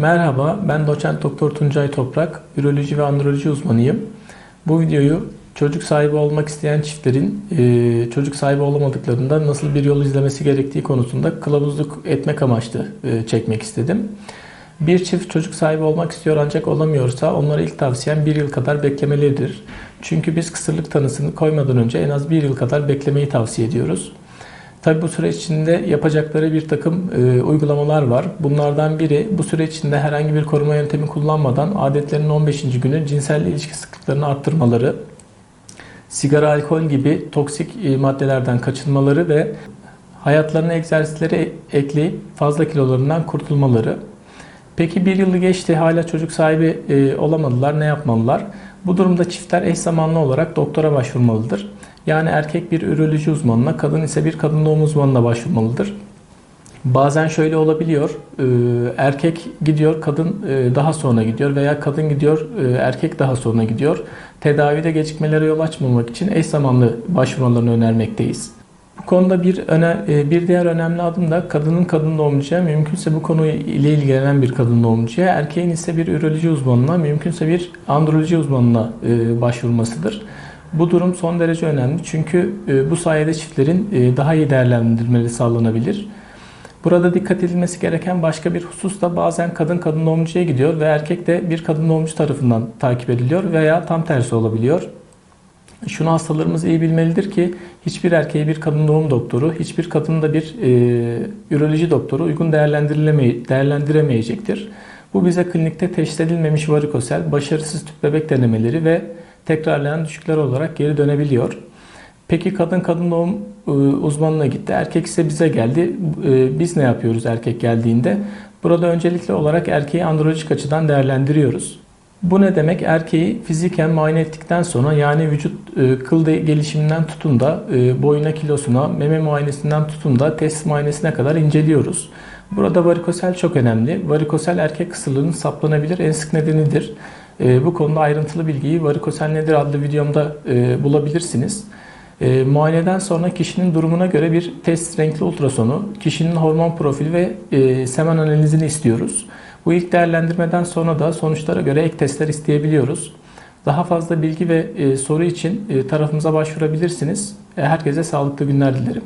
Merhaba, ben doçent doktor Tuncay Toprak, üroloji ve androloji uzmanıyım. Bu videoyu çocuk sahibi olmak isteyen çiftlerin e, çocuk sahibi olamadıklarında nasıl bir yol izlemesi gerektiği konusunda kılavuzluk etmek amaçlı e, çekmek istedim. Bir çift çocuk sahibi olmak istiyor ancak olamıyorsa onlara ilk tavsiyem bir yıl kadar beklemeleridir. Çünkü biz kısırlık tanısını koymadan önce en az bir yıl kadar beklemeyi tavsiye ediyoruz. Tabi bu süreç içinde yapacakları bir takım e, uygulamalar var. Bunlardan biri bu süreç içinde herhangi bir koruma yöntemi kullanmadan adetlerinin 15. günü cinsel ilişki sıklıklarını arttırmaları, sigara, alkol gibi toksik e, maddelerden kaçınmaları ve hayatlarına egzersizleri ekleyip fazla kilolarından kurtulmaları. Peki bir yılı geçti hala çocuk sahibi e, olamadılar ne yapmalılar? Bu durumda çiftler eş zamanlı olarak doktora başvurmalıdır. Yani erkek bir üroloji uzmanına, kadın ise bir kadın doğum uzmanına başvurmalıdır. Bazen şöyle olabiliyor. e, Erkek gidiyor, kadın e, daha sonra gidiyor veya kadın gidiyor, e, erkek daha sonra gidiyor. Tedavide gecikmelere yol açmamak için eş zamanlı başvurmalarını önermekteyiz. Bu konuda bir bir diğer önemli adım da kadının kadın doğumcuya, mümkünse bu konu ile ilgilenen bir kadın doğumcuya, erkeğin ise bir üroloji uzmanına, mümkünse bir androloji uzmanına başvurmasıdır. Bu durum son derece önemli çünkü e, bu sayede çiftlerin e, daha iyi değerlendirmeleri sağlanabilir. Burada dikkat edilmesi gereken başka bir husus da bazen kadın kadın doğumcuya gidiyor ve erkek de bir kadın doğumcu tarafından takip ediliyor veya tam tersi olabiliyor. Şunu hastalarımız iyi bilmelidir ki hiçbir erkeği bir kadın doğum doktoru, hiçbir kadını da bir e, üroloji doktoru uygun değerlendirileme, değerlendiremeyecektir. Bu bize klinikte teşhis edilmemiş varikosel, başarısız tüp bebek denemeleri ve tekrarlayan düşükler olarak geri dönebiliyor. Peki kadın kadın doğum e, uzmanına gitti, erkek ise bize geldi. E, Biz ne yapıyoruz erkek geldiğinde? Burada öncelikli olarak erkeği androlojik açıdan değerlendiriyoruz. Bu ne demek? Erkeği fiziken muayene ettikten sonra yani vücut e, kıl de- gelişiminden tutun da boyuna kilosuna, meme muayenesinden tutun da test muayenesine kadar inceliyoruz. Burada varikosel çok önemli. Varikosel erkek kısırlığının saplanabilir en sık nedenidir. E, bu konuda ayrıntılı bilgiyi Varikosel Nedir adlı videomda e, bulabilirsiniz. E, muayeneden sonra kişinin durumuna göre bir test renkli ultrasonu, kişinin hormon profili ve e, semen analizini istiyoruz. Bu ilk değerlendirmeden sonra da sonuçlara göre ek testler isteyebiliyoruz. Daha fazla bilgi ve e, soru için e, tarafımıza başvurabilirsiniz. E, herkese sağlıklı günler dilerim.